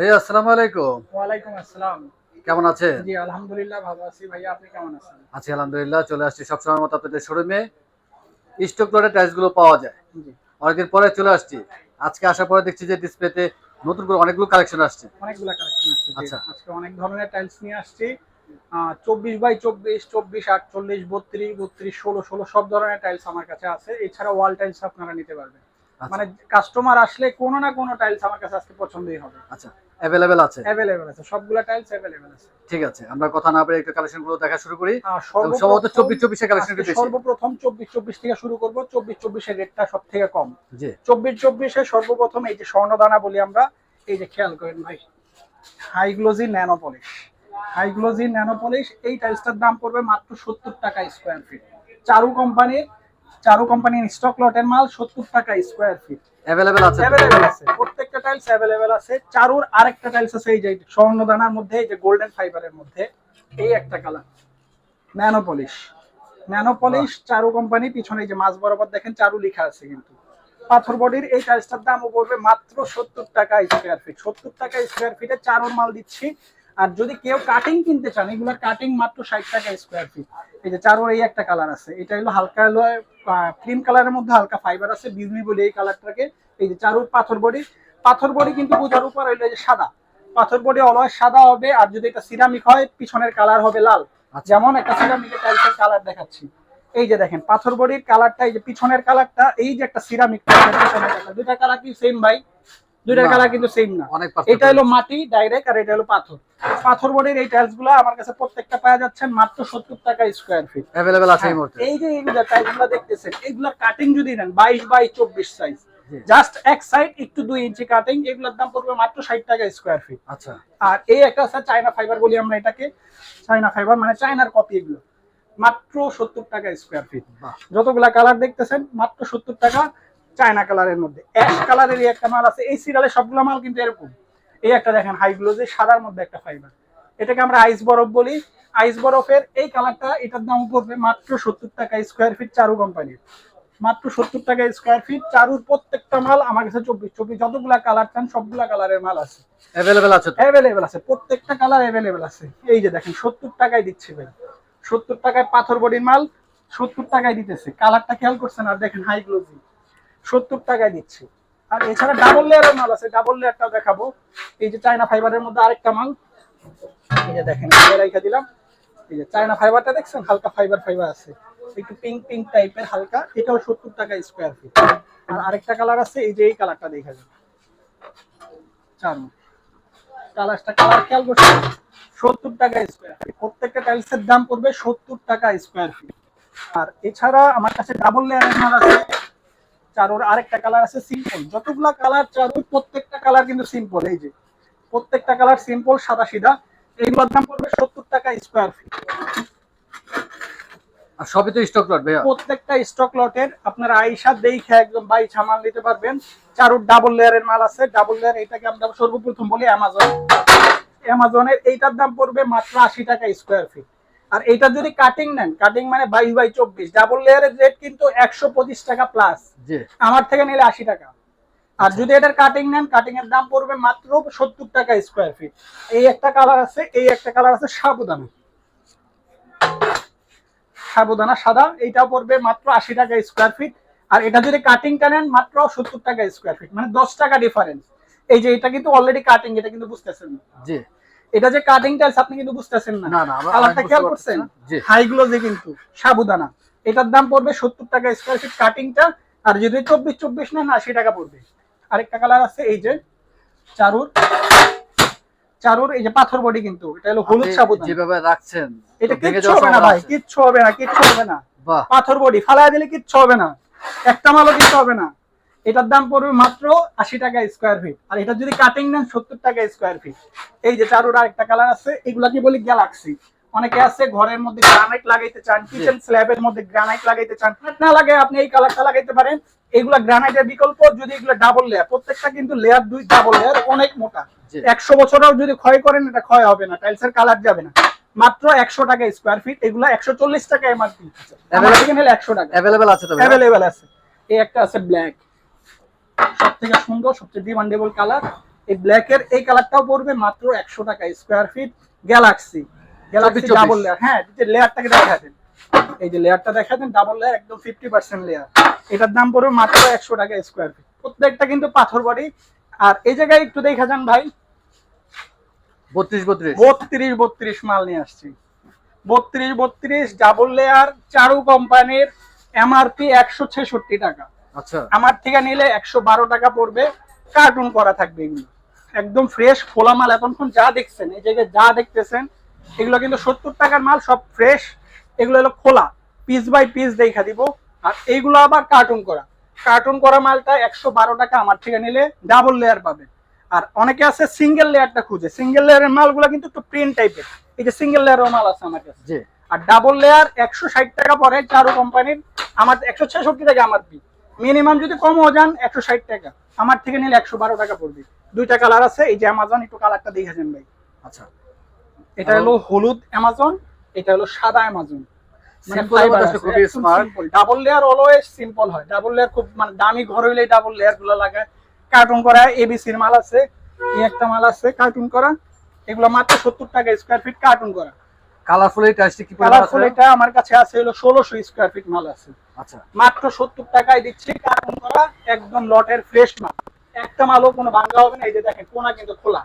ভাইয়া আসসালামু আলাইকুম। ওয়ালাইকুম আসসালাম। কেমন আছেন? জি আলহামদুলিল্লাহ ভালো আছি। ভাইয়া আপনি কেমন আছেন? আছি আলহামদুলিল্লাহ চলে আসছি। সবসময় মতো আপনাদের শোরুমে স্টক লটের টাইলসগুলো পাওয়া যায়। অনেকদিন পরে চলে আসছি। আজকে আসার পরে দেখছি যে ডিসপ্লেতে নতুন করে অনেকগুলো কালেকশন আসছে। অনেকগুলা কালেকশন আসছে আচ্ছা। আজকে অনেক ধরনের টাইলস নিয়ে আসছি। চব্বিশ বাই চব্বিশ চব্বিশ আটচল্লিশ বত্রিশ বত্রিশ ষোলো ষোলো সব ধরনের টাইলস আমার কাছে আছে। এছাড়া ওয়াল টাইলস আপনারা নিতে পারবেন। মানে কাস্টমার আসলে কোনো না কোনো টাইলস আমার কাছে আজকে পছন্দই হবে। আচ্ছা অ্যাভেলেবেল আছে? অ্যাভেলেবেল আছে সবগুলা টাইলস অ্যাভেলেবেল আছে। ঠিক আছে আমরা কথা না বলে একটু কালেকশনগুলো দেখা শুরু করি। সম্ভবত সর্বপ্রথম- চব্বিশ চব্বিশের কালেকশন বেশি। সর্বপ্রথম চব্বিশ চব্বিশ থেকে শুরু করব চব্বিশ চব্বিশের রেটটা সব থেকে কম। জি। চব্বিশ চব্বিশে সর্বপ্রথম এই যে স্বর্ণদানা বলি আমরা এই যে খেয়াল করেন ভাই high glossy nano polish high glossy nano polish এই টাইলসটার দাম পড়বে মাত্র সত্তর টাকা স্কোয়ার ফিট চারু কোম্পানির চারু কোম্পানির স্টক লটের মাল সত্তর টাকা স্কোয়ার ফিট আছে আছে। প্রত্যেকটা টাইলস আছে। চারুর আরেকটা টাইলস আছে এই যে স্বর্ণদানার মধ্যে এই যে গোল্ডেন ফাইবারের মধ্যে এই একটা colour nano polish nano polish Charu company পিছনে যে মাছ বরাবর দেখেন চারু লেখা আছে কিন্তু। পাথর বডির এই টাইলসটার দাম পড়বে মাত্র সত্তর টাকা স্কোয়ার ফিট সত্তর টাকা স্কোয়ার ফিটে চারুর মাল দিচ্ছি। আর যদি কেউ কাটিং কিনতে চান এগুলোর কাটিং মাত্র ষাট টাকা স্কোয়ার ফিট এই যে চারুর এই একটা কালার আছে। এটা হলো হালকা হলো ক্রিম কালারের মধ্যে হালকা ফাইবার আছে বিজলি বলে এই কালারটাকে এই যে চারুর পাথর বডি পাথর বডি কিন্তু বোঝার উপর হইল এই যে সাদা। পাথর বডি অলওয়েজ সাদা হবে আর যদি এটা সিরামিক হয় পিছনের কালার হবে লাল। আচ্ছা। যেমন একটা সিরামিকের টাইলসের কালার দেখাচ্ছি। এই যে দেখেন পাথর বডির কালারটা এই যে পিছনের কালারটা এই যে একটা সিরামিক দুইটা কালার কি সেম ভাই? দুইটার কালার কিন্তু সেম না। এটা হলো মাটি ডাইরেক্ট আর এটা হলো পাথর। পাথর বডির এই টাইলসগুলো আমার কাছে প্রত্যেকটা পাওয়া যাচ্ছে মাত্র সত্তর টাকা স্কোয়ার ফিট অ্যাভেলেবেল আছে এই মুহূর্তে। এই যে এইগুলা টাইলসগুলো দেখতেছেন এইগুলা কাটিং যদি নেন বাইশ বাই চব্বিশ সাইজ জাস্ট এক সাইড একটু দুই ইঞ্চি কাটিং এগুলোর দাম পড়বে মাত্র ষাট টাকা স্কোয়ার ফিট আচ্ছা। আর এই একটা আছে চায়না ফাইবার বলি আমরা এটাকে। চায়না ফাইবার মানে চায়নার কপি এগুলো। মাত্র সত্তর টাকা স্কোয়ার ফিট যতগুলা কালার দেখতেছেন মাত্র সত্তর টাকা। চায়না কালারের মধ্যে। অ্যাশ কালারের একটা মাল আছে। এই সিরিয়ালে সবগুলো মাল কিন্তু এরকম। এই একটা দেখেন হাই গ্লোজে সাদার মধ্যে একটা ফাইবার এটাকে আমরা আইস বরফ বলি। আইস বরফের এই কালারটা এটার দাম পড়বে মাত্র সত্তর টাকা স্কোয়ার ফিট চারু কোম্পানির মাত্র সত্তর টাকা স্কোয়ার ফিট চারুর প্রত্যেকটা মাল আমার কাছে চব্বিশ চব্বিশ যতগুলা কালার চান সবগুলা কালারের মাল আছে। অ্যাভেলেবেল আছে অ্যাভেলেবেল আছে। প্রত্যেকটা কালার অ্যাভেলেবেল আছে। এই যে দেখেন সত্তর টাকায় দিচ্ছে ভাই। সত্তর টাকায় পাথর বডির মাল সত্তর টাকায় দিতেছে। কালারটা খেয়াল করছেন আর দেখেন হাই গ্লোজি সত্তর টাকায় দিচ্ছে। আর এছাড়া ডাবল লেয়ারের মাল আছে ডাবল লেয়ারটাও দেখাবো। এই যে চায়না ফাইবারের মধ্যে আরেকটা মাল। এই যে দেখেন রেখে দিলাম। এই যে চায়না ফাইবারটা দেখছেন? হালকা ফাইবার ফাইবার আছে। একটু পিঙ্ক পিঙ্ক টাইপের হালকা। এটাও সত্তর টাকা স্কোয়ার ফিট আর আরেকটা কালার আছে, এই যে এই কালারটা দেখা যাবে চার কালারটা কালার খেয়াল সত্তর টাকা স্কোয়ার ফিট প্রত্যেকটা টাইলসের দাম পড়বে সত্তর টাকা স্কোয়ার ফিট আর এছাড়া আমার কাছে ডাবল লেয়ারের মাল আছে। চারোর আরেকটা কালার আছে সিম্পল যতগুলা কালার চারোর প্রত্যেকটা কালার কিন্তু সিম্পল এই যে। প্রত্যেকটা কালার সিম্পল সাদা সিধা। এইগুলোর দাম পড়বে সত্তর টাকা স্কোয়ার ফিট আর সবই তো স্টক লট ভাইয়া। প্রত্যেকটা স্টক লটের আপনারা আইসা দেখে একদম বাই সামাল নিতে পারবেন। চারোর ডাবল লেয়ারের মাল আছে। ডাবল লেয়ার এটাকে আমরা সর্বপ্রথম বলি অ্যামাজন অ্যামাজনের এইটার দাম পড়বে মাত্র আশি টাকা স্কোয়ার ফিট আর এইটা যদি কাটিং নেন কাটিং মানে বাইশ বাই চব্বিশ ডাবল লেয়ারের রেট কিন্তু একশো পঁচিশ টাকা প্লাস আমার থেকে নিলে আশি টাকা। আর যদি এটার কাটিং নেন কাটিং এর দাম পড়বে মাত্র সত্তর টাকা স্কোয়ার ফিট এই একটা কালার আছে এই একটা কালার আছে সাবুদানা সাবুদানা সাদা এইটাও পড়বে মাত্র আশি টাকা স্কোয়ার ফিট আর এটা যদি কাটিংটা নেন মাত্র সত্তর টাকা স্কোয়ার ফিট মানে দশ টাকা ডিফারেন্স এই যে এটা কিন্তু অলরেডি কাটিং এটা কিন্তু বুঝতেছেন। না জি। এটা যে কাটিং টাইলস আপনি কিন্তু বুঝতেছেন না। কালারটা খেয়াল করছেন। হাই গ্লোজে কিন্তু সাবুদানা এটার দাম পড়বে সত্তর টাকা স্কোয়ার ফিট কাটিংটা আর যদি চব্বিশ চব্বিশ নেন আশি টাকা পড়বে। আরেকটা কালার আছে এই যে চারুর। চারুর এই যে পাথর বডি কিন্তু এটা হলো হলুদ সাবুদানা। যেভাবে রাখছেন এটা কিচ্ছু হবে না ভাই কিচ্ছু হবে না কিচ্ছু হবে না। পাথর বডি ফালায় দিলে কিচ্ছু হবে না। একটা মালও কিচ্ছু হবে না। এটার দাম পড়বে মাত্র আশি টাকা স্কোয়ার ফিট আর এটা যদি কাটিং নেন সত্তর টাকা স্কোয়ার ফিট এই যে চারুর আরেকটা কালার আছে এগুলাকে বলি গ্যালাক্সি অনেকে আছে ঘরের মধ্যে গ্রানাইট লাগাইতে চান কিচেন স্ল্যাবের মধ্যে গ্রানাইট লাগাইতে চান। না লাগে আপনি এই কালারটা লাগাইতে পারেন। এগুলা গ্রানাইটের বিকল্প যদি এগুলো ডাবল লেয়ার প্রত্যেকটা কিন্তু লেয়ার দুই ডাবল লেয়ার অনেক মোটা। একশো বছরেও যদি ক্ষয় করেন এটা ক্ষয় হবে না। টাইলসের কালার যাবে না। মাত্র একশো টাকা স্কোয়ার ফিট এগুলো একশো চল্লিশ টাকা এমআরপি একশো টাকা। অ্যাভেলেবেল আছে তো অ্যাভেলেবেল আছে। এই একটা আছে ব্ল্যাক সব থেকে সুন্দর সবচেয়ে ডিমান্ডেবল কালার এই ব্ল্যাকের এই কালারটাও পড়বে মাত্র একশো টাকা square feet galaxy galaxy double layer হ্যাঁ যে লেয়ারটাকে দেখা দেন এই যে লেয়ারটা দেখা দেন ডাবল লেয়ার একদম ফিফটি পার্সেন্ট লেয়ার এটার দাম পড়বে মাত্র একশো টাকা স্কোয়ার ফিট প্রত্যেকটা কিন্তু পাথর বডি। আর এই জায়গায় একটু দেখা যান ভাই। বত্রিশ বত্রিশ। বত্রিশ বত্রিশ মাল নিয়ে আসছি। বত্রিশ বত্রিশ ডাবল লেয়ার চারু কোম্পানির এমআরপি একশো ছেষট্টি টাকা। আমার থেকে নিলে একশো বারো টাকা পড়বে। কার্টুন করা থাকবে এগুলো। একদম ফ্রেশ খোলা মাল। এতক্ষণ যা দেখছেন এই জায়গায় যা দেখতেছেন এগুলো কিন্তু সত্তর টাকার মাল সব ফ্রেশ এগুলো হলো খোলা। পিস বাই পিস দেখা দিব। আর এইগুলো আবার কার্টুন করা। কার্টুন করা মালটা একশো বারো টাকা আমার থেকে নিলে ডাবল লেয়ার পাবে। আর অনেকে আছে সিঙ্গেল লেয়ারটা খুঁজে। সিঙ্গেল লেয়ারের মালগুলো কিন্তু একটু প্রিন্ট টাইপের এই যে সিঙ্গেল লেয়ারের মাল আছে আমার কাছে। আর ডাবল লেয়ার একশো ষাট টাকা পরে চারু কোম্পানির আমার একশো ছেষট্টি টাকা আমার পি মিনিমাম যদি কমও যান একশো ষাট টাকা। আমার থেকে নিলে একশো বারো টাকা পড়বে। দুইটা কালার আছে এই যে অ্যামাজন একটু কালারটা দেখেছেন ভাই। আচ্ছা। এটা হলো হলুদ অ্যামাজন এটা হলো সাদা অ্যামাজন মানে। ডাবল লেয়ার অলওয়েজ সিম্পল হয়। ডাবল লেয়ার খুব মানে দামি ঘর হইলে ডাবল লেয়ারগুলো লাগায়। কার্টুন করা এবিসির মাল আছে একটা মাল আছে কার্টুন করা। এগুলো মাত্র সত্তর টাকা স্কোয়ার ফিট কার্টুন করা। কালারফুল এই টাইসটি কি কালারফুল এটা আমার কাছে আছে হলো ষোলোশো স্কোয়ার ফিট মাল আছে। আচ্ছা। মাত্র সত্তর টাকায় দিচ্ছি কার্টুন করা একদম লটের ফ্রেশ মাল। একটা মালও কোনো ভাঙ্গা হবে না এই যে দেখেন কোনা কিন্তু খোলা।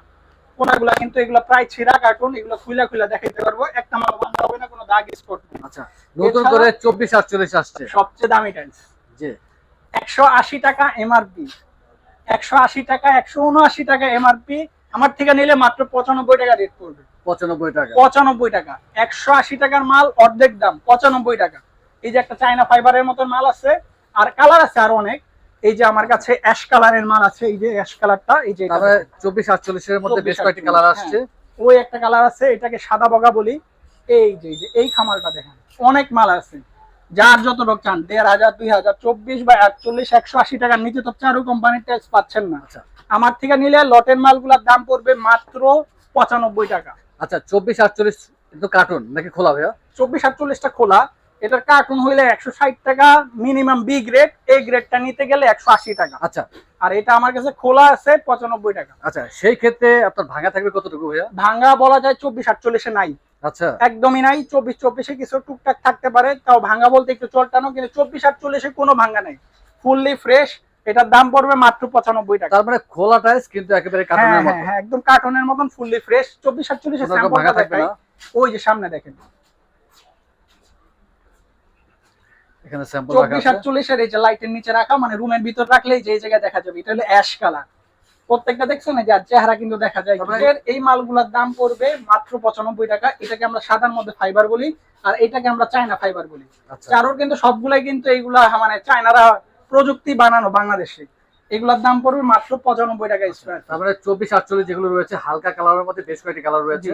কোনাগুলা কিন্তু এগুলো প্রায় ছিঁড়া কার্টুন এগুলো খুলা খুলা দেখাইতে পারব। একটা মাল ভাঙ্গা হবে না কোনো দাগ স্পট নেই। আচ্ছা নতুন করে চব্বিশ আটচল্লিশ আসছে। সবচেয়ে দামি টাইলস জি। একশো আশি টাকা এমআরপি একশো আশি টাকা একশো উনআশি টাকা এমআরপি আমার থেকে নিলে মাত্র পঁচানব্বই টাকা রেট পড়বে। পঁচানব্বই টাকা। পঁচানব্বই টাকা। একশো আশি টাকার মাল অর্ধেক দাম পঁচানব্বই টাকা। এই যে একটা চায়না ফাইবারের মতো মাল আছে আর কালার আছে আর অনেক। এই যে আমার কাছে অ্যাশ কালারের মাল আছে এই যে অ্যাশ কালারটা এই যে। চব্বিশ আটচল্লিশের মধ্যে বেশ 24, কয়েকটি কালার হ্যাঁ। আসছে। ওই একটা কালার আছে এটাকে সাদা বগা বলি। এই যে এই যে এই খামারটা দেখেন। অনেক মাল আছে। যার যত লোক চান দেড় হাজার দুই হাজার চব্বিশ বা একচল্লিশ একশো আশি টাকার নিচে তো চারু কোম্পানির ট্যাক্স পাচ্ছেন না। আচ্ছা। আমার থেকে নিলে লটের মালগুলোর দাম পড়বে মাত্র পঁচানব্বই টাকা। আচ্ছা চব্বিশ আটচল্লিশ কিন্তু কার্টুন নাকি খোলা ভাইয়া? চব্বিশ আটচল্লিশটা খোলা। এটার কার্টুন হইলে একশো ষাট টাকা মিনিমাম বি গ্রেড এই গ্রেডটা নিতে গেলে একশো আশি টাকা। আচ্ছা। আর এটা আমার কাছে খোলা আছে পঁচানব্বই টাকা। আচ্ছা সেই ক্ষেত্রে আপনার ভাঙা থাকবে কতটুকু ভাইয়া? ভাঙ্গা বলা যায় চব্বিশ আটচল্লিশে নাই। আচ্ছা। একদমই নাই চব্বিশ চব্বিশে কিছু টুকটাক থাকতে পারে তাও ভাঙ্গা বলতে একটু চলটানো কিন্তু চব্বিশ আটচল্লিশে কোনো ভাঙ্গা নাই। ফুললি ফ্রেশ এটার দাম পড়বে মাত্র পঁচানব্বই টাকা। তার মানে খোলা টাইস কিন্তু একেবারে হ্যাঁ কার্টুনের হ্যাঁ মতো। হ্যাঁ একদম কার্টুনের মতন ফুললি ফ্রেশ চব্বিশ আটচল্লিশে ভাঙা থাকবে না। ওই যে সামনে দেখেন। এখানে স্যাম্পল রাখা চব্বিশ আছে। আটচল্লিশের এই যে লাইটের নিচে রাখা মানে রুমের ভিতর রাখলেই যে এই জায়গায় দেখা যাবে এটা হলো অ্যাশ কালার প্রত্যেকটা দেখছেন না যার চেহারা কিন্তু দেখা যায়। তারপরে- এই মালগুলোর দাম পড়বে মাত্র পঁচানব্বই টাকা। এটাকে আমরা সাদার মধ্যে ফাইবার বলি আর এটাকে আমরা চায়না ফাইবার বলি। আচ্ছা। চারোর কিন্তু সবগুলাই কিন্তু এইগুলা মানে চায়নারা প্রযুক্তি বানানো বাংলাদেশে। এগুলোর দাম পড়বে মাত্র পঁচানব্বই টাকা স্কোয়ার তার মানে চব্বিশ আটচল্লিশ যেগুলো রয়েছে হালকা কালারের মধ্যে বেশ কয়েকটি কালার রয়েছে।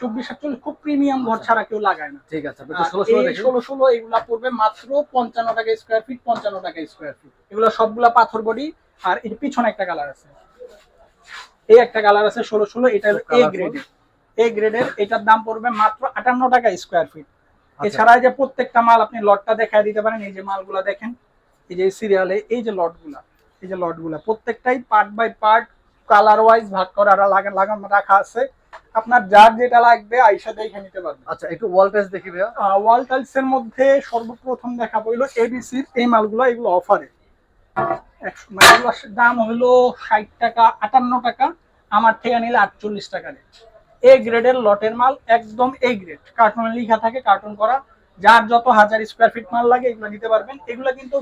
চব্বিশ সাতচল্লিশ খুব প্রিমিয়াম ঘর ছাড়া কেউ লাগায় না। ঠিক আছে ষোলো ষোলো এই ষোলো ষোলো এগুলা পড়বে মাত্র পঞ্চান্ন টাকা স্কোয়ার ফিট পঞ্চান্ন টাকা স্কোয়ার ফিট এগুলো সবগুলা পাথর বডি আর এর পিছনে একটা কালার আছে। এই একটা কালার আছে ষোলো ষোলো এটা হলো এ। গ্রেডের এ গ্রেডের এটার দাম পড়বে মাত্র আটান্ন টাকা স্কোয়ার ফিট। এছাড়া এই যে প্রত্যেকটা মাল আপনি লটটা দেখায় দিতে পারেন এই যে মালগুলা দেখেন এই যে সিরিয়ালে এই যে লটগুলা এই যে লটগুলা প্রত্যেকটাই part by part colour wise ভাগ করা লাগান লাগান রাখা আছে। আপনার যার যেটা লাগবে আইসা দেখে নিতে পারবেন। আচ্ছা একটু ওয়াল টাইস দেখি ভাইয়া। ওয়াল টাইলস এর মধ্যে সর্বপ্রথম দেখা হইল এবিসির এই মালগুলো এগুলো অফারে মানে এগুলোর দাম হলো ষাট টাকা আটান্ন টাকা আমার থেকে নিলে আটচল্লিশ টাকা রেট এ গ্রেডের লটের মাল একদম এ গ্রেড কার্টুনে লিখা থাকে কার্টুন করা। যার যত হাজার স্কোয়ার ফিট মাল লাগে এগুলো নিতে পারবেন। এগুলো কিন্তু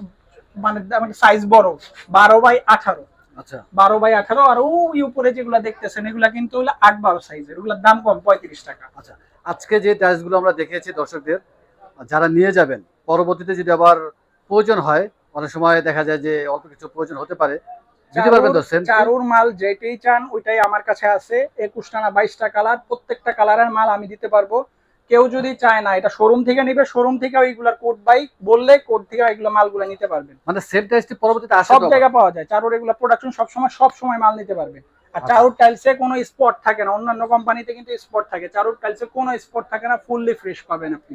মানে সাইজ বড়। বারো বাই আঠারো। আচ্ছা। বারো বাই আঠারো আর ওই উপরে যেগুলো দেখতেছেন এগুলা কিন্তু হলো আট বারো সাইজের এগুলোর দাম কম পঁয়ত্রিশ টাকা। আচ্ছা আজকে যে টাইলসগুলো আমরা দেখিয়েছি দর্শকদের যারা নিয়ে যাবেন পরবর্তীতে যদি আবার প্রয়োজন হয় অনেক সময় দেখা যায় যে অল্প কিছু প্রয়োজন হতে পারে। দিতে পারবেন তো সেম চারুর মাল যেটাই চান ওইটাই আমার কাছে আছে। একুশটা না বাইশটা কালার প্রত্যেকটা কালারের মাল আমি দিতে পারব। কেউ যদি চায় না এটা শোরুম থেকে নিবে শোরুম থেকে কোড বাই বললে কোড থেকে এগুলো মালগুলো নিতে পারবেন। মানে সেম টাইলসটি পরবর্তীতে আসে সব তো জায়গায় পাওয়া যায়। চারুর এগুলো প্রোডাকশন সব সময় সব সময় মাল নিতে পারবে। আর আচ্ছা। চারুর টাইলসে কোনো স্পট থাকে না। অন্যান্য কোম্পানিতে কিন্তু স্পট থাকে। চারুর টাইলসে কোনো স্পট থাকে না। ফুললি ফ্রেশ পাবেন আপনি।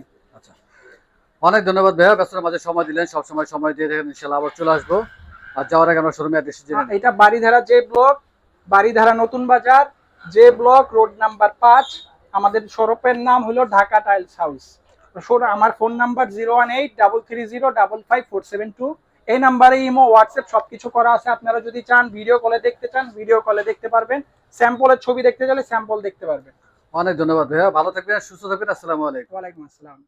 অনেক ধন্যবাদ ভাইয়া। ব্যস্ততার মাঝে সময় দিলেন। সব সময় সময় দিয়ে দেখেন ইনশাল্লাহ আবার চলে আসব। আর যাওয়ার আগে আমরা শোরুমে অ্যাড্রেস জেনে নিই। এটা বাড়িধারা যে ব্লক বাড়িধারা নতুন বাজার যে ব্লক রোড নাম্বার পাঁচ। আমাদের শরপের নাম হলো ঢাকা টাইলস হাউস। আমার phone number zero one eight double three zero double five four seven two. এই নাম্বারে ইমো হোয়াটসঅ্যাপ সবকিছু করা আছে। আপনারা যদি চান ভিডিও কলে দেখতে চান ভিডিও কলে দেখতে পারবেন। স্যাম্পলের ছবি দেখতে চাইলে স্যাম্পল দেখতে পারবেন। অনেক ধন্যবাদ ভাইয়া। ভালো থাকবেন সুস্থ থাকবেন। আসসালামু আলাইকুম। ওয়ালাইকুম আসসালাম।